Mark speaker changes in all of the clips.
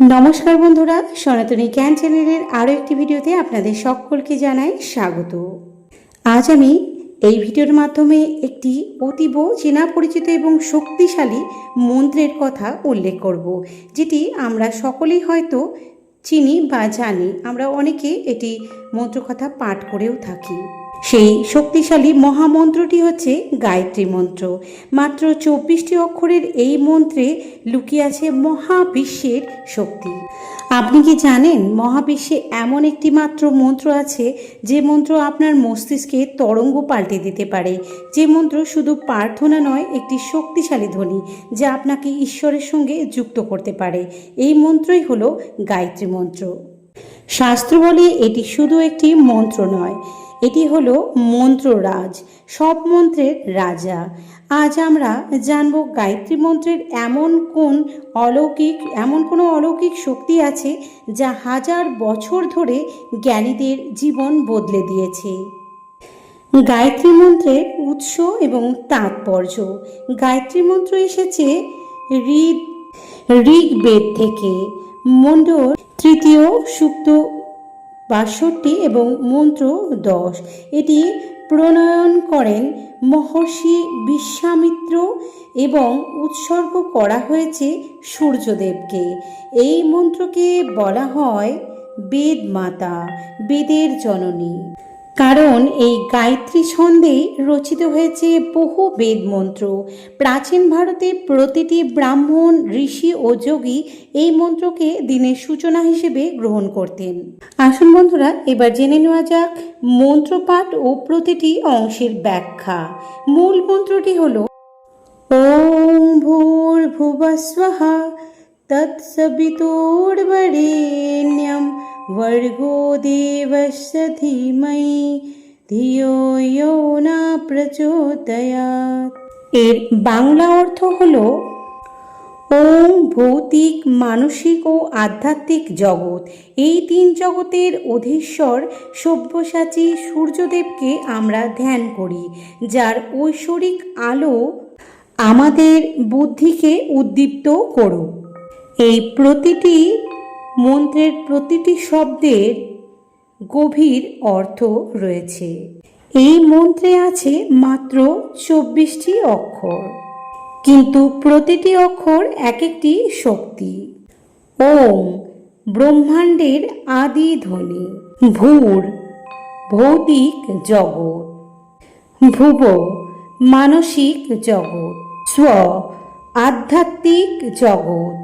Speaker 1: নমস্কার বন্ধুরা, সনাতনী জ্ঞান চ্যানেলের আরও একটি ভিডিওতে আপনাদের সকলকে জানাই স্বাগত। আজ আমি এই ভিডিওর মাধ্যমে একটি অতীব চেনা পরিচিত এবং শক্তিশালী মন্ত্রের কথা উল্লেখ করব, যেটি আমরা সকলেই হয়তো চিনি বা জানি। আমরা অনেকে এটি মন্ত্রকথা পাঠ করেও থাকি। সেই শক্তিশালী মহামন্ত্রটি হচ্ছে গায়ত্রী মন্ত্র। মাত্র চব্বিশটি অক্ষরের এই মন্ত্রে লুকিয়ে আছে মহাবিশ্বের শক্তি। আপনি কি জানেন মহাবিশ্বে এমন একটি মাত্র মন্ত্র আছে, যে মন্ত্র আপনার মস্তিষ্কে তরঙ্গ পাল্টে দিতে পারে? যে মন্ত্র শুধু প্রার্থনা নয়, একটি শক্তিশালী ধ্বনি, যা আপনাকে ঈশ্বরের সঙ্গে যুক্ত করতে পারে। এই মন্ত্রই হলো গায়ত্রী মন্ত্র। শাস্ত্র বলে এটি শুধু একটি মন্ত্র নয় এটি হলো মন্ত্ররাজ, সব মন্ত্রের রাজা। আজ আমরা জানব গায়ত্রী মন্ত্রের এমন কোন অলৌকিক, এমন কোনো অলৌকিক শক্তি আছে যা হাজার বছর ধরে জ্ঞানীদের জীবন বদলে দিয়েছে। গায়ত্রী মন্ত্রের উৎস এবং তাৎপর্য। গায়ত্রী মন্ত্র এসেছে ঋদ ঋগ্বেদ থেকে। মণ্ডল তৃতীয়, সুক্ত বাষট্টি এবং মন্ত্র দশ। এটি প্রণয়ন করেন মহর্ষি বিশ্বামিত্র এবং উৎসর্গ করা হয়েছে সূর্যদেবকে। এই মন্ত্রকে বলা হয় বেদ মাতা বেদের জননী। কারণ এই গায়ত্রী ছন্দে রচিত হয়েছে বহু বেদ মন্ত্র প্রাচীন ভারতে প্রতিটি ব্রাহ্মণ, ঋষি ও যোগী এই মন্ত্রকে দিনের সূচনা হিসেবে গ্রহণ করতেন। আসুন বন্ধুরা, এবার জেনে নেওয়া যাক মন্ত্রপাঠ ও প্রতিটি অংশের ব্যাখ্যা। মূল মন্ত্রটি হল, ওম ভূর্ভুবস্বঃ তৎসবিতুর্বরেণ্যম वर्गो देवस्य धीमहि ধিয়ো ইয়ো না প্রচোদয়াৎ এর বাংলা অর্থ হল ওম ভৌতিক মানসিক ও আধ্যাত্মিক জগৎ এই তিন জগতের অধীশ্বর সব্যসাচী সূর্যদেবকে আমরা ধ্যান করি যার ঐশ্বরিক আলো আমাদের বুদ্ধিকে উদ্দীপ্ত করুক এই প্রতিটি মন্ত্রের প্রতিটি শব্দের গভীর অর্থ রয়েছে। এই মন্ত্রে আছে মাত্র চব্বিশটি অক্ষর। কিন্তু প্রতিটি অক্ষর এক একটি শক্তি। ওম ব্রহ্মাণ্ডের আদি ধ্বনি। ভূর ভৌতিক জগৎ। ভুব মানসিক জগৎ। স্ব আধ্যাত্মিক জগৎ।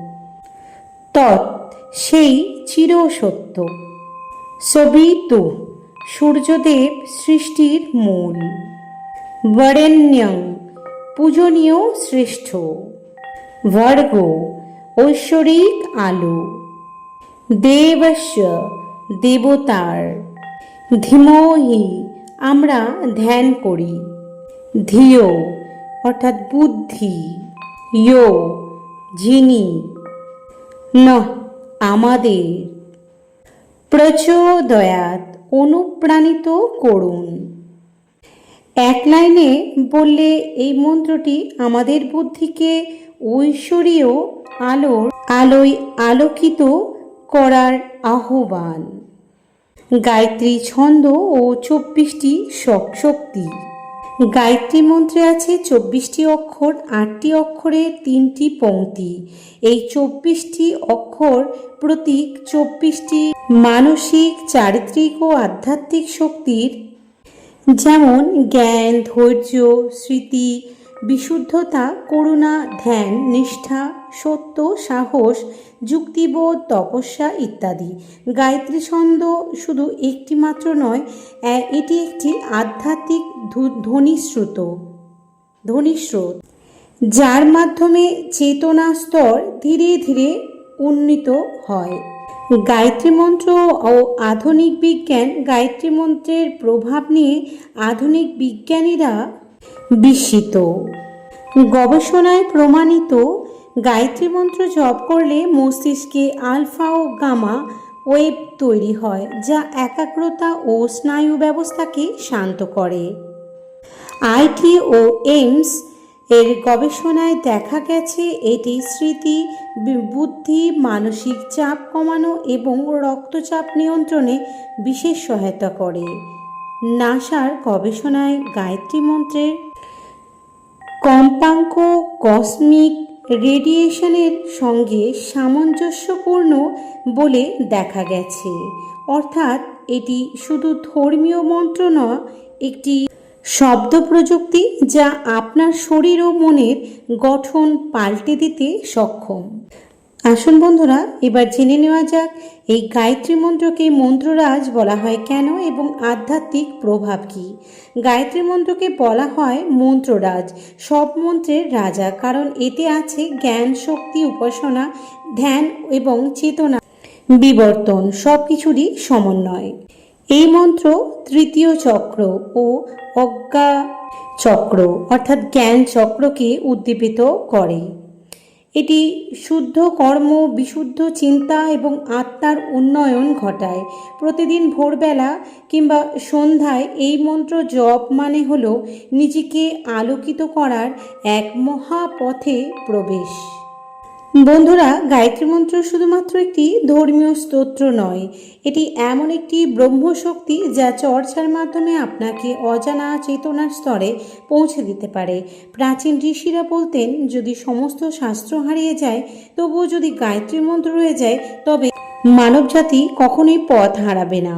Speaker 1: তৎ সেই চিরসত্য। সবিতু, সূর্যদেব সৃষ্টির মূল। বরেণ্যং, পূজনীয় শ্রেষ্ঠ। বর্গ ঐশ্বরিক আলো। দেবস্য, দেবতার। ধীমহি, আমরা ধ্যান করি। ধিয়, অর্থাৎ বুদ্ধি। ইয় যিনি। ন আমাদের। প্রচোদয়াত, অনুপ্রাণিত করুন। এক লাইনে বললে এই মন্ত্রটি আমাদের বুদ্ধিকে ঐশ্বরীয় আলোর, আলোয় আলোকিত করার আহ্বান। গায়ত্রী ছন্দ ও চব্বিশটি শক্তি। গায়ত্রী মন্ত্রে আছে চব্বিশটি অক্ষর, আটটি অক্ষরে তিনটি পংক্তি। এই চব্বিশটি অক্ষর প্রতীক চব্বিশটি মানসিক, চারিত্রিক ও আধ্যাত্মিক শক্তির। যেমন জ্ঞান, ধৈর্য, স্মৃতি বিশুদ্ধতা, করুণা, ধ্যান, নিষ্ঠা, সত্য, সাহস, যুক্তিবোধ, তপস্যা ইত্যাদি। গায়ত্রী ছন্দ শুধু একটি মাত্র নয় এটি একটি আধ্যাত্মিক ধু- ধ্বনিস্রোত ধ্বনিস্রোত, যার মাধ্যমে চেতনা স্তর ধীরে ধীরে উন্নীত হয়। গায়ত্রী মন্ত্র ও আধুনিক বিজ্ঞান, গায়ত্রী মন্ত্রের প্রভাব নিয়ে আধুনিক বিজ্ঞানীরা বিস্মিত। গবেষণায় প্রমাণিত, গায়ত্রী মন্ত্র জপ করলে মস্তিষ্কে আলফা ও গামা ওয়েব তৈরি হয়, যা একাগ্রতা ও স্নায়ু ব্যবস্থাকে শান্ত করে। আইটি ও এইমস এর গবেষণায় দেখা গেছে, এটি স্মৃতি বুদ্ধি, মানসিক চাপ কমানো এবং রক্তচাপ নিয়ন্ত্রণে বিশেষ সহায়তা করে। নাসার গবেষণায় গায়ত্রী মন্ত্রের কম্পাঙ্ক কসমিক রেডিয়েশনের সঙ্গে সামঞ্জস্যপূর্ণ বলে দেখা গেছে। অর্থাৎ এটি শুধু ধর্মীয় মন্ত্র নয়, একটি শব্দ প্রযুক্তি যা আপনার শরীর ও মনের গঠন পাল্টে দিতে সক্ষম। আসুন বন্ধুরা, এবার জেনে নেওয়া যাক এই গায়ত্রী মন্ত্রকে মন্ত্ররাজ বলা হয় কেন এবং আধ্যাত্মিক প্রভাব কী? গায়ত্রী মন্ত্রকে বলা হয় মন্ত্ররাজ। সব মন্ত্রের রাজা, কারণ এতে আছে জ্ঞান, শক্তি, উপাসনা, ধ্যান এবং চেতনা। বিবর্তন, সব কিছুরই সমন্বয়। এই মন্ত্র তৃতীয় চক্র ও অজ্ঞা চক্র, অর্থাৎ জ্ঞান চক্রকে উদ্দীপিত করে। এটি শুদ্ধ কর্ম, বিশুদ্ধ চিন্তা এবং আত্মার উন্নয়ন ঘটায়। প্রতিদিন ভোরবেলা কিংবা সন্ধ্যায় এই মন্ত্র জপ মানে হল নিজেকে আলোকিত করার এক মহাপথে প্রবেশ। বন্ধুরা, গায়ত্রী মন্ত্র শুধুমাত্র একটি ধর্মীয় স্তোত্র নয়, এটি এমন একটি ব্রহ্মশক্তি যা চর্চার মাধ্যমে আপনাকে অজানা চেতনার স্তরে পৌঁছে দিতে পারে। প্রাচীন ঋষিরা বলতেন, যদি সমস্ত শাস্ত্র হারিয়ে যায়, তবুও যদি গায়ত্রী মন্ত্র রয়ে যায়, তবে মানবজাতি কখনোই পথ হারাবে না।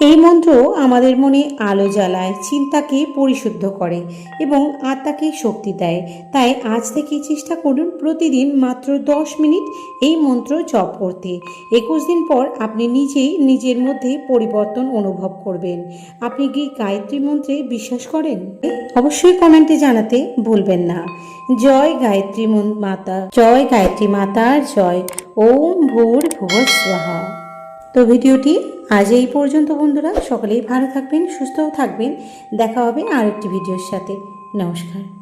Speaker 1: এই মন্ত্র আমাদের মনে আলো জ্বালায়, চিন্তাকে পরিশুদ্ধ করে এবং আত্মাকে শক্তি দেয়। তাই আজ থেকে চেষ্টা করুন প্রতিদিন মাত্র দশ মিনিট এই মন্ত্র জপ করতে। একুশ দিন পর আপনি নিজেই নিজের মধ্যে পরিবর্তন অনুভব করবেন। আপনি কি গায়ত্রী মন্ত্রে বিশ্বাস করেন? অবশ্যই কমেন্টে জানাতে ভুলবেন না। জয় গায়ত্রী মাতা, জয় গায়ত্রী মাতার জয়। ওম ভূর ভুব স্বাহা। তো ভিডিওটি আজ এই পর্যন্ত বন্ধুরা। সকলেই ভালো থাকবেন, সুস্থও থাকবেন। দেখা হবে আরেকটি ভিডিওর সাথে। নমস্কার।